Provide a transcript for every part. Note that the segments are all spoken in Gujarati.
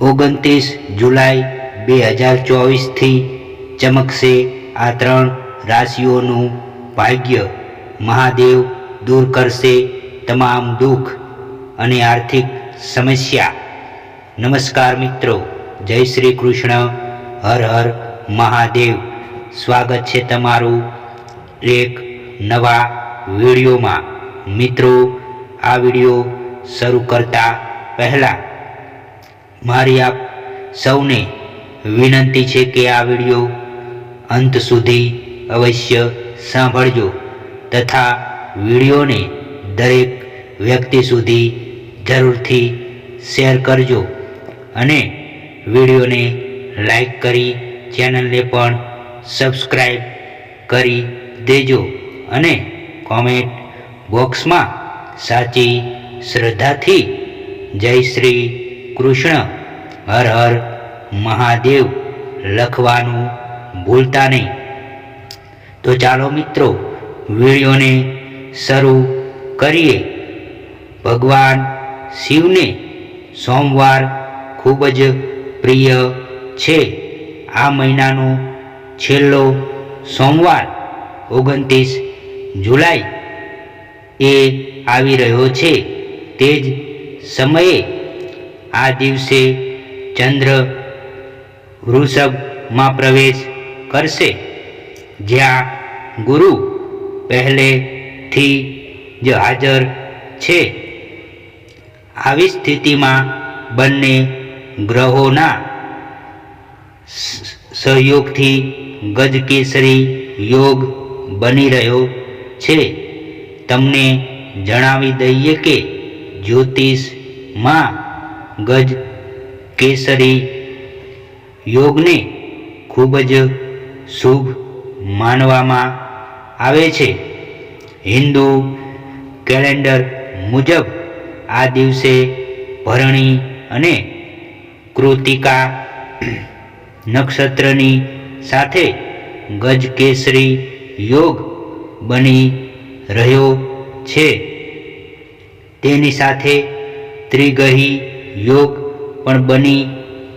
ઓગણત્રીસ જુલાઈ બે હજાર ચોવીસથી ચમકશે આ ત્રણ રાશિઓનું ભાગ્ય. મહાદેવ દૂર કરશે તમામ દુઃખ અને આર્થિક સમસ્યા. નમસ્કાર મિત્રો, જય શ્રી કૃષ્ણ, હર હર મહાદેવ. સ્વાગત છે તમારું એક નવા વિડીયોમાં. મિત્રો, આ વીડિયો શરૂ કરતા પહેલાં મારી આપ સૌને વિનંતી છે કે આ વીડિયો અંત સુધી અવશ્ય સાંભળજો તથા વિડીયોને દરેક વ્યક્તિ સુધી જરૂરથી શેર કરજો અને વિડીયોને લાઈક કરી ચેનલને પણ સબસ્ક્રાઈબ કરી દેજો અને કોમેન્ટ બોક્સમાં સાચી શ્રદ્ધાથી જય શ્રી કૃષ્ણ, હર હર, મહાદેવ, લખવાનું ભૂલતા નહીં. તો ચાલો મિત્રો, વિડીયોને શરૂ કરીએ. ભગવાન શિવને સોમવાર ખૂબ જ પ્રિય છે. આ મહિનાનો છેલ્લો સોમવાર, ઓગણત્રીસ જુલાઈ, એ આવી રહ્યો છે. તે જ સમયે આ દિવસે ચંદ્ર વૃષભમાં પ્રવેશ કરશે. જ્યાં ગુરુ પહેલેથી જ હાજર છે. આવી સ્થિતિમાં બંને ગ્રહોના સહયોગથી ગજકેસરી યોગ બની રહ્યો છે. તમને જણાવી દઈએ કે જ્યોતિષમાં ગજ, કેસરી, યોગને ખૂબ જ શુભ માનવામાં આવે છે. હિન્દુ કેલેન્ડર મુજબ આ દિવસે ભરણી અને કૃતિકા નક્ષત્રની સાથે ગજકેસરી યોગ બની રહ્યો છે. તેની સાથે ત્રિગહી યોગ પણ બની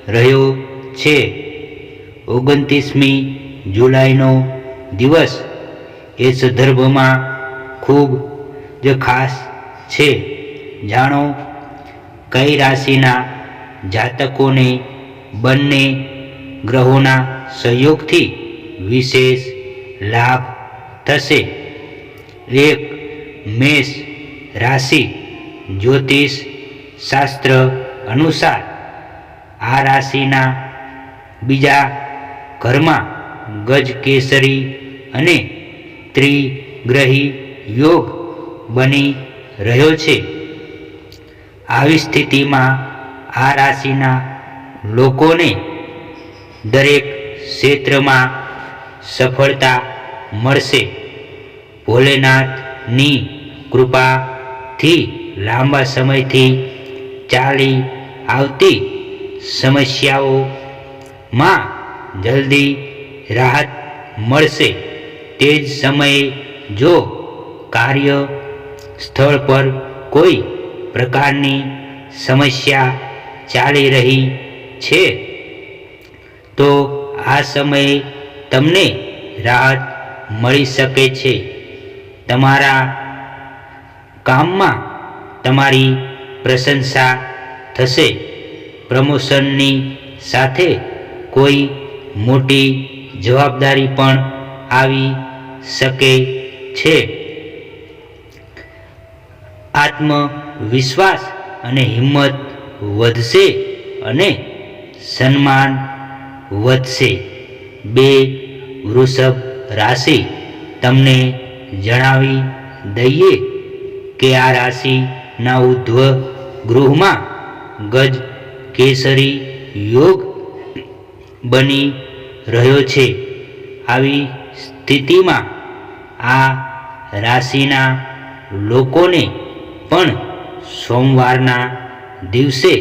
રહ્યો છે. ઓગણત્રીસમી જુલાઈનો દિવસ એ સંદર્ભમાં ખૂબ જ ખાસ છે. જાણો, કઈ રાશિના જાતકોને બંને ગ્રહોના સહયોગથી વિશેષ લાભ થશે? એક મેષ રાશિ જ્યોતિષ શાસ્ત્ર અનુસાર આ રાશિના બીજા ઘરમાં ગજ કેસરી અને ત્રિગ્રહી યોગ બની રહ્યો છે. આવી સ્થિતિમાં આ રાશિના લોકોને દરેક ક્ષેત્રમાં સફળતા મળશે. ભોલેનાથની કૃપાથી લાંબા સમયથી ચાલી આવતી સમસ્યાઓમાં જલ્દી રાહત મળશે. તે જ સમયે જો કાર્ય સ્થળ પર કોઈ પ્રકારની સમસ્યા ચાલી રહી છે, તો આ સમયે તમને રાહત મળી શકે છે. તમારા કામમાં તમારી પ્રશંસા થશે. પ્રમોશનની સાથે કોઈ મોટી જવાબદારી પણ આવી શકે છે. આત્મવિશ્વાસ અને હિંમત વધશે અને સન્માન વધશે. બે વૃષભ રાશિ તમને જણાવી દઈએ કે આ રાશિના ઉદ્ધવ ગૃહમાં ગજ, કેસરી, યોગ બની રહ્યો છે. આવી સ્થિતિમાં આ રાશિના લોકોને પણ સોમવારના દિવસે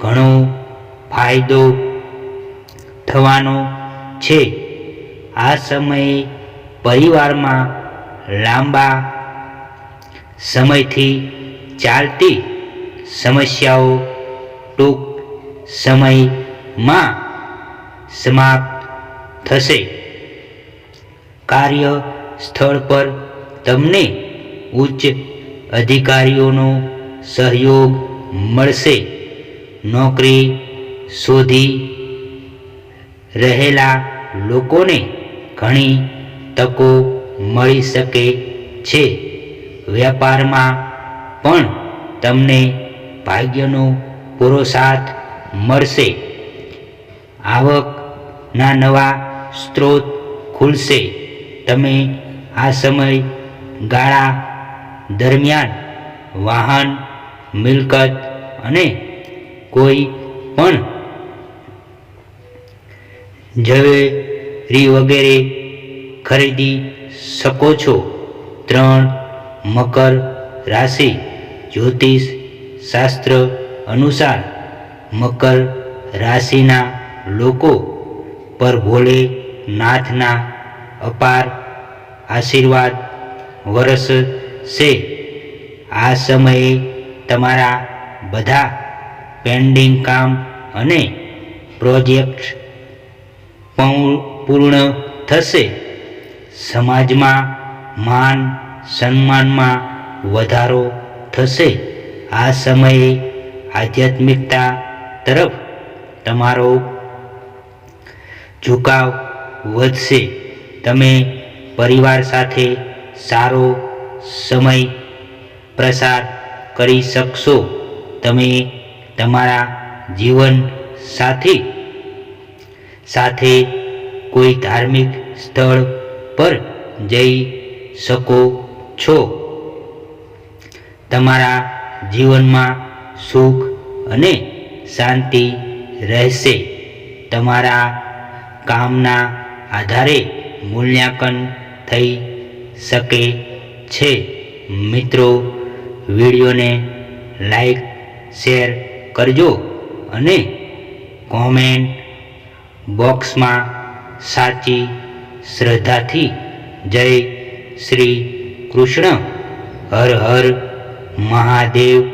ઘણો ફાયદો થવાનો છે. આ સમયે પરિવારમાં લાંબા સમયથી ચાલતી સમસ્યાઓ ટૂંક સમયમાં સમાપ્ત થશે. કાર્ય સ્થળ પર તમને ઉચ્ચ અધિકારીઓનો સહયોગ મળશે. નોકરી શોધી રહેલા લોકોને ઘણી તકો મળી શકે છે. વેપારમાં પણ તમને ભાગ્યનો પૂરો સાથ મળશે. આવકના નવા સ્ત્રોત ખુલશે. તમે આ સમય ગાળા દરમિયાન વાહન, મિલકત અને કોઈ પણ ઝવેરી વગેરે ખરીદી શકો છો. ત્રણ મકર રાશિ, જ્યોતિષ શાસ્ત્ર અનુસાર મકર રાશિના લોકો પર ભોલેનાથના અપાર આશીર્વાદ વરસશે. આ સમયે તમારા બધા પેન્ડિંગ કામ અને પ્રોજેક્ટ પૂર્ણ થશે. સમાજમાં માન સન્માનમાં વધારો થશે. આ સમયે આધ્યાત્મિકતા તરફ તમારો ઝુકાવ વધશે. તમે પરિવાર સાથે સારો સમય પ્રસાર કરી શકશો. તમે તમારા જીવન સાથી સાથે કોઈ ધાર્મિક સ્થળ પર જઈ શકો છો. તમારા જીવનમાં સુખ અને શાંતિ રહેશે. તમારા કામના આધારે મૂલ્યાંકન થઈ શકે છે. મિત્રો, વિડીયોને લાઈક, શેર કરજો અને કોમેન્ટ બોક્સમાં સાચી શ્રદ્ધાથી જય શ્રી કૃષ્ણ. હર હર મહાદેવ.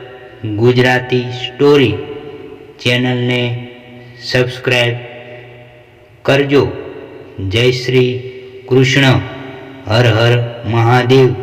ગુજરાતી સ્ટોરી ચેનલને સબસ્ક્રાઈબ કરજો. જય શ્રી કૃષ્ણ. હર હર મહાદેવ.